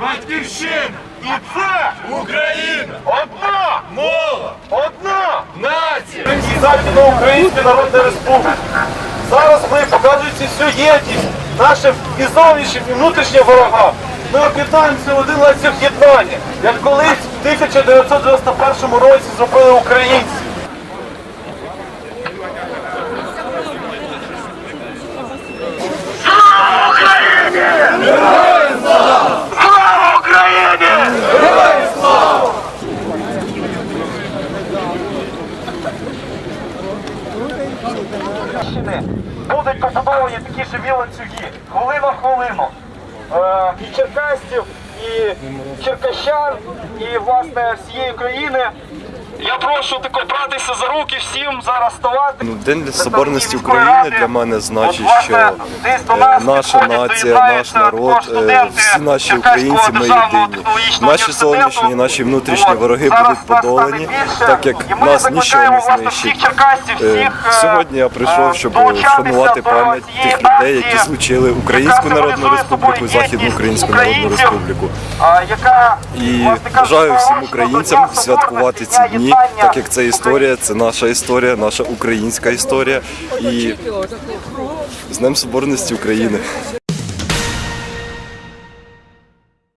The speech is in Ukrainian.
Батьківщина! І це Україна! Одна! Мова! Одна! Нація! Західноукраїнська Народна Республіка. Зараз ми показуємо всю єдність нашим і зовнішнім, і внутрішнім ворогам. Ми об'єднаємося в один ланцюг єднання, як колись в 1991 році зробили українці. Будуть побудовані такі живі ланцюги, хвилина в хвилину. Е, і черкасців, і черкащан, і власне всієї країни. Я прошу тако братися за руки всім зараз ставати. Ну, День Соборності України для мене значить, що е, наша нація, наш народ, е, всі наші українці ми єдині. Наші зовнішні, наші внутрішні вороги будуть подолані, так як нас нічого не знищить. Е, Сьогодні я прийшов, щоб вшанувати пам'ять тих людей, які злучили Українську Народну Республіку Західну Українську Народну Республіку. І бажаю всім українцям святкувати ці дні, Дня так як це історія, це наша історія, наша українська історія. І з Днем Соборності України.